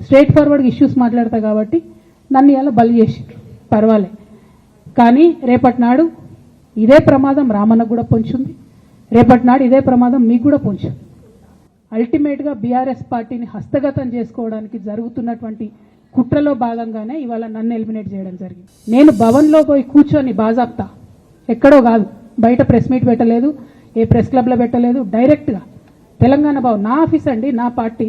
Straight forward issues మాట్లాడతా కాబట్టి నన్ను ఇలా బలి చేసి పర్వాలే. కానీ రేపటి నాడు ఇదే ప్రమాదం రామన్నకు కూడా పొంచుంది. రేపటి నాడు ఇదే ప్రమాదం మీకు కూడా పొంచుంది. అల్టిమేట్గా బీఆర్ఎస్ పార్టీని హస్తగతం చేసుకోవడానికి జరుగుతున్నటువంటి కుట్రలో భాగంగానే ఇవాళ నన్ను ఎలిమినేట్ చేయడం జరిగింది. నేను భవన్లో పోయి కూర్చొని బాజాప్తా. ఎక్కడో కాదు. బయట ప్రెస్ మీట్ పెట్టలేదు. ఏ ప్రెస్ క్లబ్లో పెట్టలేదు. డైరెక్ట్గా తెలంగాణ భవన్. నా ఆఫీస్ అండి నా పార్టీ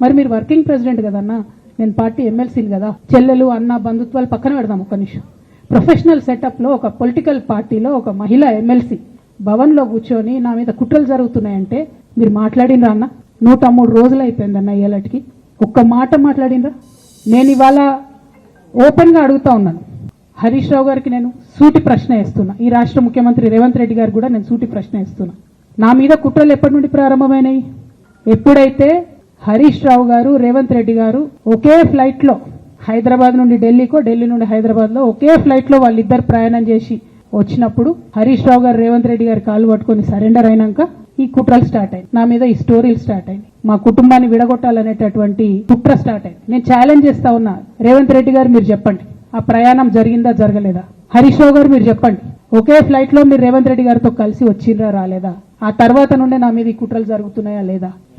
మరి మీరు వర్కింగ్ ప్రెసిడెంట్ కదన్నా నేను పార్టీ ఎమ్మెల్సీని కదా. చెల్లెలు అన్న బంధుత్వాలు పక్కన పెడదాం ఒక నిమిషం. ప్రొఫెషనల్ సెటప్లో ఒక పొలిటికల్ పార్టీలో ఒక మహిళ ఎమ్మెల్సీ భవన్లో కూర్చొని నా మీద కుట్రలు జరుగుతున్నాయంటే మీరు మాట్లాడినరా అన్న? నూట మూడు రోజులు అయిపోయిందన్న ఇయ్యాలటికి ఒక్క మాట మాట్లాడినరా? నేను ఇవాళ ఓపెన్గా అడుగుతా ఉన్నాను. హరీష్ రావు గారికి నేను సూటి ప్రశ్న వేస్తున్నా. ఈ రాష్ట్ర ముఖ్యమంత్రి రేవంత్ రెడ్డి గారు కూడా నేను సూటి ప్రశ్న వేస్తున్నా. నా మీద కుట్రలు ఎప్పటి నుండి ప్రారంభమైనాయి? ఎప్పుడైతే హరీష్ రావు గారు రేవంత్ రెడ్డి గారు ఒకే ఫ్లైట్లో హైదరాబాద్ నుండి ఢిల్లీకో ఢిల్లీ నుండి హైదరాబాద్లో ఒకే ఫ్లైట్లో వాళ్ళిద్దరు ప్రయాణం చేసి వచ్చినప్పుడు హరీష్ రావు గారు రేవంత్ రెడ్డి గారి కాలు పట్టుకొని సరెండర్ అయినాక ఈ కుట్రలు స్టార్ట్ అయింది నా మీద ఈ స్టోరీలు స్టార్ట్ అయింది మా కుటుంబాన్ని విడగొట్టాలనేటటువంటి కుట్ర స్టార్ట్ అయింది నేను ఛాలెంజ్ చేస్తా ఉన్నా. రేవంత్ రెడ్డి గారు మీరు చెప్పండి. ఆ ప్రయాణం జరిగిందా జరగలేదా? హరీష్ రావు గారు మీరు చెప్పండి. ఒకే ఫ్లైట్లో మీరు రేవంత్ రెడ్డి గారితో కలిసి వచ్చిండ్రా రాలేదా? ఆ తర్వాత నుండే నా మీద ఈ కుట్రలు జరుగుతున్నాయా లేదా?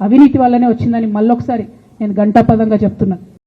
అవినీతి వల్లనే వచ్చిందని మళ్ళొకసారి నేను గంటాపదంగా చెప్తున్నాను